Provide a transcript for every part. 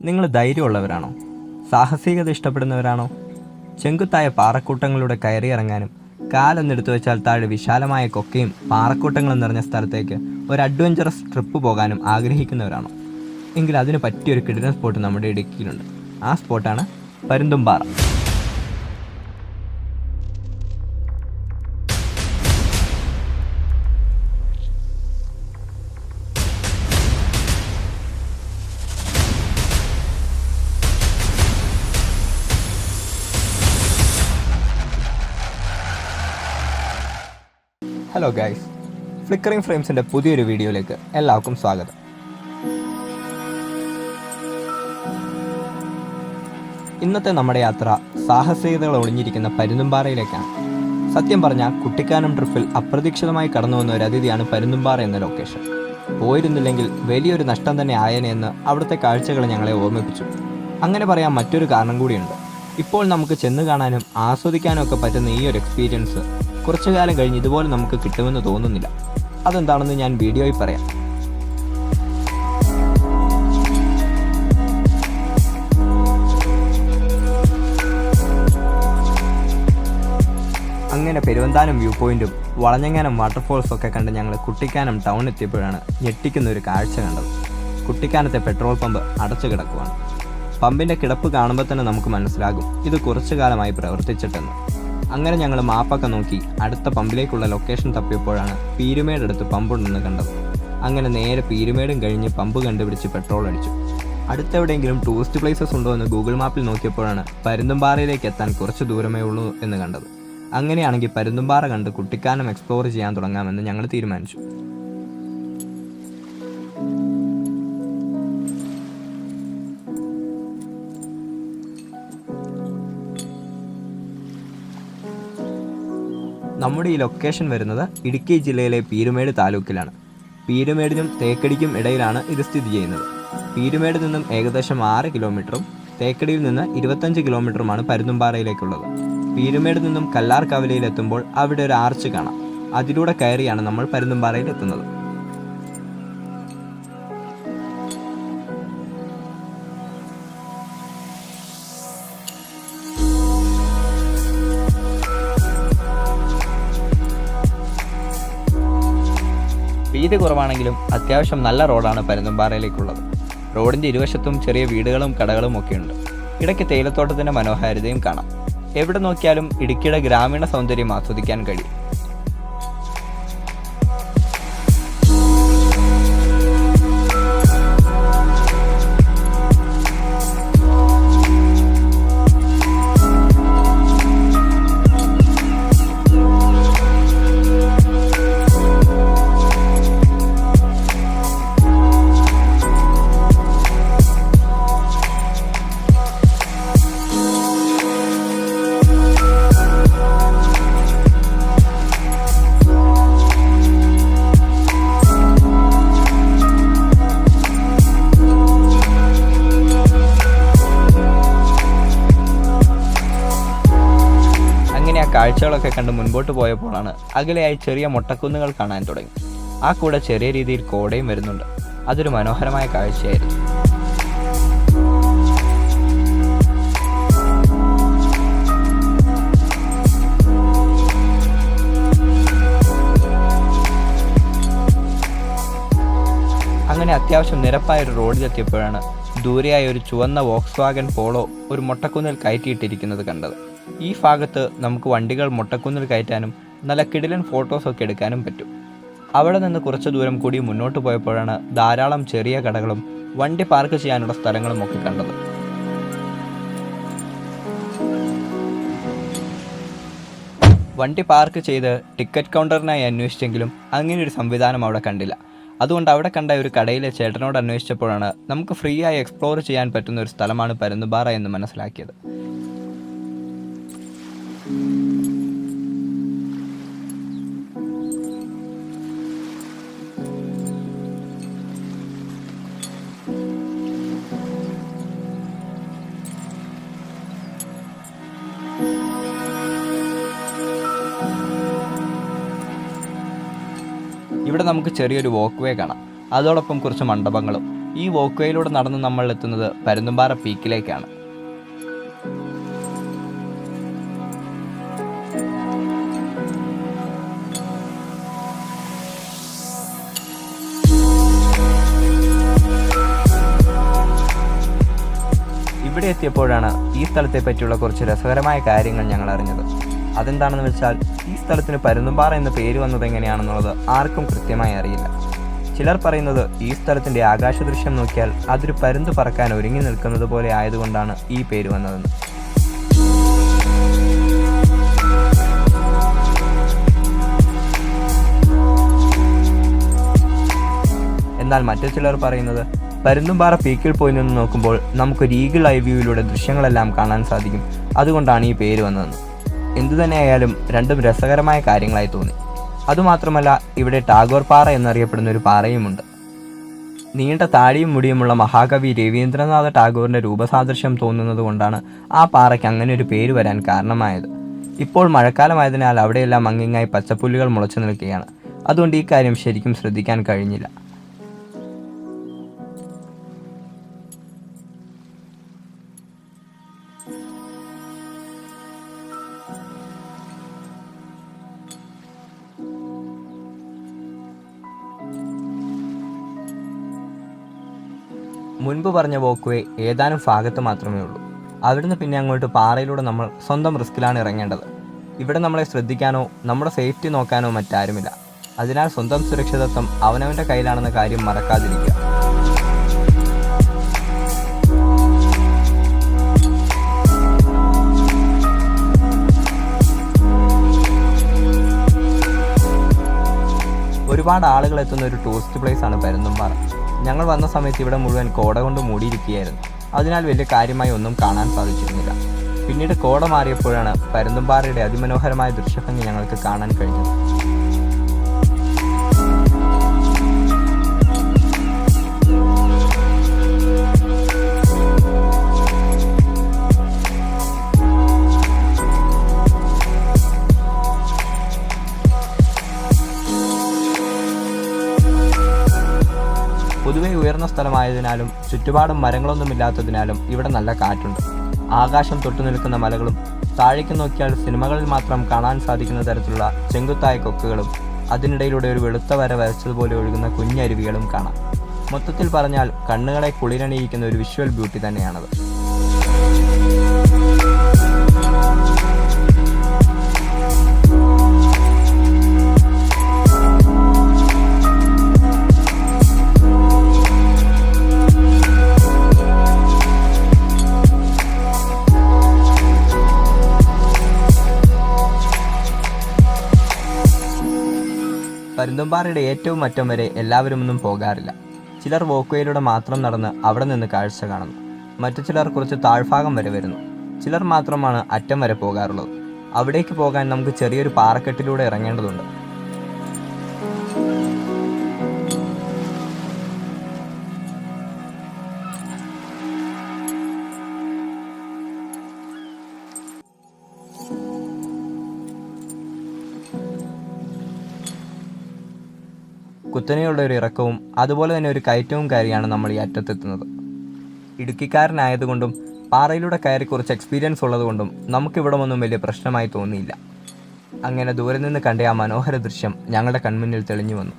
നിങ്ങൾ ധൈര്യമുള്ളവരാണോ? സാഹസികത ഇഷ്ടപ്പെടുന്നവരാണോ? ചെങ്കുത്തായ പാറക്കൂട്ടങ്ങളിലൂടെ കയറിയിറങ്ങാനും കാലൊന്നെടുത്തു വെച്ചാൽ താഴെ വിശാലമായ കൊക്കയും പാറക്കൂട്ടങ്ങളും നിറഞ്ഞ സ്ഥലത്തേക്ക് ഒരു അഡ്വഞ്ചറസ് ട്രിപ്പ് പോകാനും ആഗ്രഹിക്കുന്നവരാണോ? എങ്കിൽ അതിന് പറ്റിയൊരു കിടിലൻ സ്പോട്ട് നമ്മുടെ ഇടുക്കിയിലുണ്ട്. ആ സ്പോട്ടാണ് പരുന്തുംപാറ. ഹലോ ഗൈസ് ഫ്ലിക്കറിംഗ് ഫ്രെയിംസിന്റെ പുതിയൊരു വീഡിയോയിലേക്ക് എല്ലാവർക്കും സ്വാഗതം. ഇന്നത്തെ നമ്മുടെ യാത്ര സാഹസികതകൾ ഒളിഞ്ഞിരിക്കുന്ന പരുന്തുംപാറയിലേക്കാണ്. സത്യം പറഞ്ഞാൽ കുട്ടിക്കാനം ട്രിപ്പിൽ അപ്രതീക്ഷിതമായി കടന്നു വന്ന ഒരു അതിഥിയാണ് പരുന്തുംപാറ എന്ന ലൊക്കേഷൻ പോയിരുന്നില്ലെങ്കിൽ വലിയൊരു നഷ്ടം തന്നെ ആയേനെ എന്ന് അവിടുത്തെ കാഴ്ചകൾ ഞങ്ങളെ ഓർമ്മിപ്പിച്ചു. അങ്ങനെ പറയാൻ മറ്റൊരു കാരണം കൂടിയുണ്ട്. ഇപ്പോൾ നമുക്ക് ചെന്ന് കാണാനും ആസ്വദിക്കാനും ഒക്കെ പറ്റുന്ന ഈ ഒരു എക്സ്പീരിയൻസ് കുറച്ചു കാലം കഴിഞ്ഞ് ഇതുപോലെ നമുക്ക് കിട്ടുമെന്ന് തോന്നുന്നില്ല. അതെന്താണെന്ന് ഞാൻ വീഡിയോയിൽ പറയാം. അങ്ങനെ പെരുവന്താനം വ്യൂ പോയിന്റും വളഞ്ഞങ്ങാനം വാട്ടർഫോൾസ് ഒക്കെ കണ്ട് ഞങ്ങൾ കുട്ടിക്കാനം ടൗൺ എത്തിയപ്പോഴാണ് ഞെട്ടിക്കുന്ന ഒരു കാഴ്ച കണ്ടത്. കുട്ടിക്കാനത്തെ പെട്രോൾ പമ്പ് അടച്ചു കിടക്കുവാണ്. പമ്പിന്റെ കിടപ്പ് കാണുമ്പോൾ തന്നെ നമുക്ക് മനസ്സിലാകും. ഇത് കുറച്ചു കാലമായി പ്രവർത്തിച്ചിട്ടെന്ന്. അങ്ങനെ ഞങ്ങൾ മാപ്പൊക്കെ നോക്കി അടുത്ത പമ്പിലേക്കുള്ള ലൊക്കേഷൻ തപ്പിയപ്പോഴാണ് പീരുമേട് അടുത്ത് പമ്പുണ്ടെന്ന് കണ്ടത്. അങ്ങനെ നേരെ പീരുമേടും കഴിഞ്ഞ് പമ്പ് കണ്ടുപിടിച്ച് പെട്രോൾ അടിച്ചു. അടുത്തെവിടെയെങ്കിലും ടൂറിസ്റ്റ് പ്ലേസസ് ഉണ്ടോ എന്ന് ഗൂഗിൾ മാപ്പിൽ നോക്കിയപ്പോഴാണ് പരുന്തുംപാറയിലേക്ക് എത്താൻ കുറച്ച് ദൂരമേ ഉള്ളൂ എന്ന് കണ്ടത്. അങ്ങനെയാണെങ്കിൽ പരുന്തുംപാറ കണ്ട് കുട്ടിക്കാനം എക്സ്പ്ലോർ ചെയ്യാൻ തുടങ്ങാമെന്ന് ഞങ്ങൾ തീരുമാനിച്ചു. നമ്മുടെ ഈ ലൊക്കേഷൻ വരുന്നത് ഇടുക്കി ജില്ലയിലെ പീരുമേട് താലൂക്കിലാണ്. പീരുമേടിനും തേക്കടിക്കും ഇടയിലാണ് ഇത് സ്ഥിതി ചെയ്യുന്നത്. പീരുമേട് നിന്നും ഏകദേശം ആറ് കിലോമീറ്ററും തേക്കടിയിൽ നിന്ന് ഇരുപത്തഞ്ച് കിലോമീറ്ററുമാണ് പരുന്തുംപാറയിലേക്കുള്ളത്. പീരുമേട് നിന്നും കല്ലാർ കവലയിൽ എത്തുമ്പോൾ അവിടെ ഒരു ആർച്ച് കാണാം. അതിലൂടെ കയറിയാണ് നമ്മൾ പരുന്തുംപാറയിൽ എത്തുന്നത്. വീതി കുറവാണെങ്കിലും അത്യാവശ്യം നല്ല റോഡാണ് പരുന്തുംപാറയിലേക്കുള്ളത് റോഡിന്റെ ഇരുവശത്തും ചെറിയ വീടുകളും കടകളും ഒക്കെയുണ്ട്. ഇടയ്ക്ക് തേയിലത്തോട്ടത്തിന്റെ മനോഹാരിതയും കാണാം. എവിടെ നോക്കിയാലും ഇടുക്കിയുടെ ഗ്രാമീണ സൗന്ദര്യം ആസ്വദിക്കാൻ കഴിയും. കാഴ്ചകളൊക്കെ കണ്ട് മുൻപോട്ട് പോയപ്പോഴാണ് അകലെയായി ചെറിയ മുട്ടക്കുന്നുകൾ കാണാൻ തുടങ്ങി. ആ കൂടെ ചെറിയ രീതിയിൽ കോടയും വരുന്നുണ്ട്. അതൊരു മനോഹരമായ കാഴ്ചയായിരുന്നു. അങ്ങനെ അത്യാവശ്യം നിരപ്പായ ഒരു റോഡിലെത്തിയപ്പോഴാണ് ദൂരെയായ ഒരു ചുവന്ന വോക്സ് വാഗൻ പോളോ ഒരു മൊട്ടക്കുന്നിൽ കയറ്റിയിട്ടിരിക്കുന്നത് കണ്ടത്. ഈ ഭാഗത്ത് നമുക്ക് വണ്ടികൾ മുട്ടക്കുന്നിൽ കയറ്റാനും നല്ല കിടിലൻ ഫോട്ടോസൊക്കെ എടുക്കാനും പറ്റും. അവിടെ നിന്ന് കുറച്ച് ദൂരം കൂടി മുന്നോട്ട് പോയപ്പോഴാണ് ധാരാളം ചെറിയ കടകളും വണ്ടി പാർക്ക് ചെയ്യാനുള്ള സ്ഥലങ്ങളും ഒക്കെ കണ്ടത്. വണ്ടി പാർക്ക് ചെയ്ത് ടിക്കറ്റ് കൗണ്ടറിനായി അന്വേഷിച്ചെങ്കിലും അങ്ങനെ ഒരു സംവിധാനം അവിടെ കണ്ടില്ല. അതുകൊണ്ട് അവിടെ കണ്ട ഒരു കടയിലെ ചേട്ടനോട് അന്വേഷിച്ചപ്പോഴാണ് നമുക്ക് ഫ്രീ ആയി എക്സ്പ്ലോർ ചെയ്യാൻ പറ്റുന്ന ഒരു സ്ഥലമാണ് പരുന്തുപാറ എന്ന് മനസ്സിലാക്കിയത്. ഇവിടെ നമുക്ക് ചെറിയൊരു വോക്ക് വേ കാണാം. അതോടൊപ്പം കുറച്ച് മണ്ഡപങ്ങളും. ഈ വോക്ക്വേയിലൂടെ നടന്ന് നമ്മൾ എത്തുന്നത് പരുന്തുംപാറ പീക്കിലേക്കാണ് ഇവിടെ എത്തിയപ്പോഴാണ് ഈ സ്ഥലത്തെ പറ്റിയുള്ള കുറച്ച് രസകരമായ കാര്യങ്ങൾ ഞങ്ങൾ അറിഞ്ഞത്. അതെന്താണെന്ന് വെച്ചാൽ ഈ സ്ഥലത്തിന് പരുന്തുംപാറ എന്ന പേര് വന്നത് എങ്ങനെയാണെന്നുള്ളത് ആർക്കും കൃത്യമായി അറിയില്ല. ചിലർ പറയുന്നത് ഈ സ്ഥലത്തിന്റെ ആകാശ ദൃശ്യം നോക്കിയാൽ അതൊരു പരുന്ത് പറക്കാൻ ഒരുങ്ങി നിൽക്കുന്നത് പോലെ ആയതുകൊണ്ടാണ് ഈ പേര് വന്നതെന്ന്. എന്നാൽ മറ്റു ചിലർ പറയുന്നത് പരുന്തുംപാറ പീക്കിൽ പോയി നിന്ന് നോക്കുമ്പോൾ നമുക്കൊരു ഈഗിൾ ഐ വ്യൂവിലൂടെ ദൃശ്യങ്ങളെല്ലാം കാണാൻ സാധിക്കും. അതുകൊണ്ടാണ് ഈ പേര് വന്നതെന്ന്. എന്തുതന്നെയായാലും രണ്ടും രസകരമായ കാര്യങ്ങളായി തോന്നി. അതുമാത്രമല്ല ഇവിടെ ടാഗോർ പാറ എന്നറിയപ്പെടുന്ന ഒരു പാറയുമുണ്ട്. നീണ്ട താടിയും മുടിയുമുള്ള മഹാകവി രവീന്ദ്രനാഥ ടാഗോറിന്റെ രൂപസാദൃശ്യം തോന്നുന്നത് കൊണ്ടാണ് ആ പാറയ്ക്ക് അങ്ങനെ ഒരു പേര് വരാൻ കാരണമായത്. ഇപ്പോൾ മഴക്കാലമായതിനാൽ അവിടെയെല്ലാം അങ്ങിങ്ങായി പച്ചപ്പുല്ലുകൾ മുളച്ചു നിൽക്കുകയാണ്. അതുകൊണ്ട് ഈ കാര്യം ശരിക്കും ശ്രദ്ധിക്കാൻ കഴിഞ്ഞില്ല. മുൻപ് പറഞ്ഞ വോക്ക്വേ ഏതാനും ഭാഗത്ത് മാത്രമേ ഉള്ളൂ. അവിടുന്ന് പിന്നെ അങ്ങോട്ട് പാറയിലൂടെ നമ്മൾ സ്വന്തം റിസ്കിലാണ് ഇറങ്ങേണ്ടത്. ഇവിടെ നമ്മളെ ശ്രദ്ധിക്കാനോ നമ്മുടെ സേഫ്റ്റി നോക്കാനോ മറ്റാരുമില്ല. അതിനാൽ സ്വന്തം സുരക്ഷിതത്വം അവനവന്റെ കയ്യിലാണെന്ന കാര്യം മറക്കാതിരിക്കുക. ഒരുപാട് ആളുകൾ എത്തുന്ന ഒരു ടൂറിസ്റ്റ് പ്ലേസ് ആണ് പരുന്തുംപാറ ഞങ്ങൾ വന്ന സമയത്ത് ഇവിടെ മുഴുവൻ കോട കൊണ്ട് മൂടിയിരിക്കുകയായിരുന്നു. അതിനാൽ വലിയ കാര്യമായി ഒന്നും കാണാൻ സാധിച്ചിരുന്നില്ല. പിന്നീട് കോട മാറിയപ്പോഴാണ് പരുന്തുംപാറയുടെ അതിമനോഹരമായ ദൃശ്യഭംഗി ഞങ്ങൾക്ക് കാണാൻ കഴിഞ്ഞത്. ഉയർന്ന സ്ഥലമായതിനാലും ചുറ്റുപാടും മരങ്ങളൊന്നുമില്ലാത്തതിനാലും ഇവിടെ നല്ല കാറ്റുണ്ട്. ആകാശം തൊട്ടു നിൽക്കുന്ന മലകളും താഴേക്ക് നോക്കിയാൽ സിനിമകളിൽ മാത്രം കാണാൻ സാധിക്കുന്ന തരത്തിലുള്ള ചെങ്കുത്തായ കൊക്കുകളും അതിനിടയിലൂടെ ഒരു വെളുത്ത വര വരച്ചതുപോലെ ഒഴുകുന്ന കുഞ്ഞരുവികളും കാണാം. മൊത്തത്തിൽ പറഞ്ഞാൽ കണ്ണുകളെ കുളിരണിയിക്കുന്ന ഒരു വിഷ്വൽ ബ്യൂട്ടി തന്നെയാണത്. പരുന്തുംപാറയുടെ ഏറ്റവും അറ്റം വരെ എല്ലാവരും ഒന്നും പോകാറില്ല. ചിലർ വോക്ക്വേയിലൂടെ മാത്രം നടന്ന് അവിടെ നിന്ന് കാഴ്ച കാണുന്നു. മറ്റു ചിലർ കുറച്ച് താഴ്ഭാഗം വരെ വരുന്നു. ചിലർ മാത്രമാണ് അറ്റം വരെ പോകാറുള്ളത്. അവിടേക്ക് പോകാൻ നമുക്ക് ചെറിയൊരു പാറക്കെട്ടിലൂടെ ഇറങ്ങേണ്ടതുണ്ട്. കുത്തനെയുള്ള ഒരു ഇറക്കവും അതുപോലെ തന്നെ ഒരു കയറ്റവും കയറിയാണ് നമ്മൾ ഈ അറ്റത്തെത്തുന്നത്. ഇടുക്കിക്കാരനായതുകൊണ്ടും പാറയിലൂടെ കയറി കുറച്ച് എക്സ്പീരിയൻസ് ഉള്ളതുകൊണ്ടും നമുക്കിവിടെ ഒന്നും വലിയ പ്രശ്നമായി തോന്നിയില്ല. അങ്ങനെ ദൂരെ നിന്ന് കണ്ട ആ മനോഹര ദൃശ്യം ഞങ്ങളുടെ കൺമുന്നിൽ തെളിഞ്ഞു വന്നു.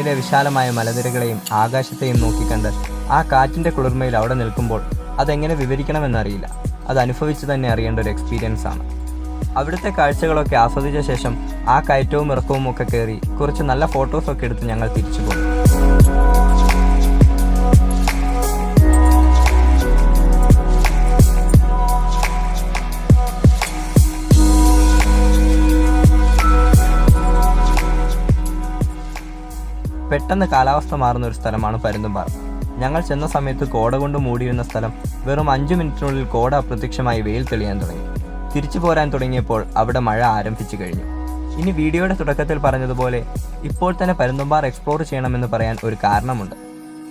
മുന്നിലെ വിശാലമായ മലനിരകളെയും ആകാശത്തെയും നോക്കിക്കണ്ട്. ആ കാറ്റിന്റെ കുളിർമയിൽ അവിടെ നിൽക്കുമ്പോൾ അതെങ്ങനെ വിവരിക്കണമെന്നറിയില്ല. അത് അനുഭവിച്ച് തന്നെ അറിയേണ്ട ഒരു എക്സ്പീരിയൻസ് ആണ്. അവിടുത്തെ കാഴ്ചകളൊക്കെ ആസ്വദിച്ച ശേഷം ആ കയറ്റവും ഇറക്കവും ഒക്കെ കയറി കുറച്ച് നല്ല ഫോട്ടോസൊക്കെ എടുത്ത് ഞങ്ങൾ തിരിച്ചു പോകും പെട്ടെന്ന് കാലാവസ്ഥ മാറുന്ന ഒരു സ്ഥലമാണ് പരുന്തുംപാറ. ഞങ്ങൾ ചെന്ന സമയത്ത് കോട കൊണ്ട് മൂടിയിരുന്ന സ്ഥലം വെറും അഞ്ചു മിനിറ്റിനുള്ളിൽ കോട അപ്രത്യക്ഷമായി വെയിൽ തെളിയാൻ തുടങ്ങി. തിരിച്ചു പോരാൻ തുടങ്ങിയപ്പോൾ അവിടെ മഴ ആരംഭിച്ചു കഴിഞ്ഞു. ഇനി വീഡിയോയുടെ തുടക്കത്തിൽ പറഞ്ഞതുപോലെ ഇപ്പോൾ തന്നെ പരുന്തുംപാറ എക്സ്പ്ലോർ ചെയ്യണമെന്ന് പറയാൻ ഒരു കാരണമുണ്ട്.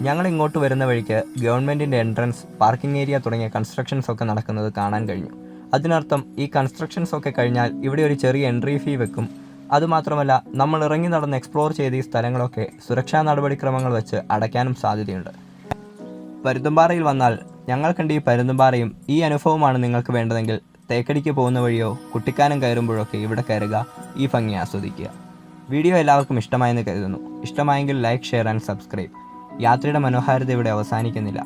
ഞങ്ങൾ ഇങ്ങോട്ട് വരുന്ന വഴിക്ക് ഗവൺമെന്റിന്റെ എൻട്രൻസ് പാർക്കിംഗ് ഏരിയ തുടങ്ങിയ കൺസ്ട്രക്ഷൻസ് ഒക്കെ നടക്കുന്നത് കാണാൻ കഴിഞ്ഞു. അതിനർത്ഥം ഈ കൺസ്ട്രക്ഷൻസ് ഒക്കെ കഴിഞ്ഞാൽ ഇവിടെ ഒരു ചെറിയ എൻട്രി ഫീ വെക്കും. അതുമാത്രമല്ല നമ്മൾ ഇറങ്ങി നടന്ന് എക്സ്പ്ലോർ ചെയ്ത ഈ സ്ഥലങ്ങളൊക്കെ സുരക്ഷാ നടപടിക്രമങ്ങൾ വെച്ച് അടയ്ക്കാനും സാധ്യതയുണ്ട്. പരുന്തുംപാറയിൽ വന്നാൽ ഞങ്ങൾ കണ്ട ഈ പരുന്തുംപാറയും ഈ അനുഭവമാണ് നിങ്ങൾക്ക് വേണ്ടതെങ്കിൽ തേക്കടിക്ക് പോകുന്ന വഴിയോ കുട്ടിക്കാനം കയറുമ്പോഴൊക്കെ ഇവിടെ കയറുക ഈ ഭംഗി ആസ്വദിക്കുക. വീഡിയോ എല്ലാവർക്കും ഇഷ്ടമായെന്ന് കരുതുന്നു. ഇഷ്ടമായെങ്കിൽ ലൈക്ക് ഷെയർ ആൻഡ് സബ്സ്ക്രൈബ് യാത്രയുടെ മനോഹാരിത ഇവിടെ അവസാനിക്കുന്നില്ല.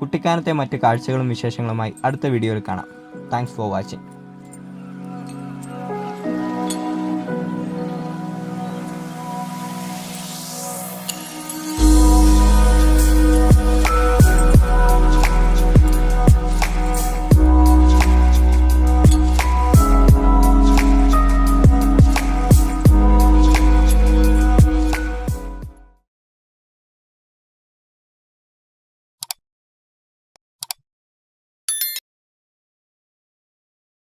കുട്ടിക്കാനത്തെ മറ്റ് കാഴ്ചകളും വിശേഷങ്ങളുമായി അടുത്ത വീഡിയോയിൽ കാണാം. Thanks for watching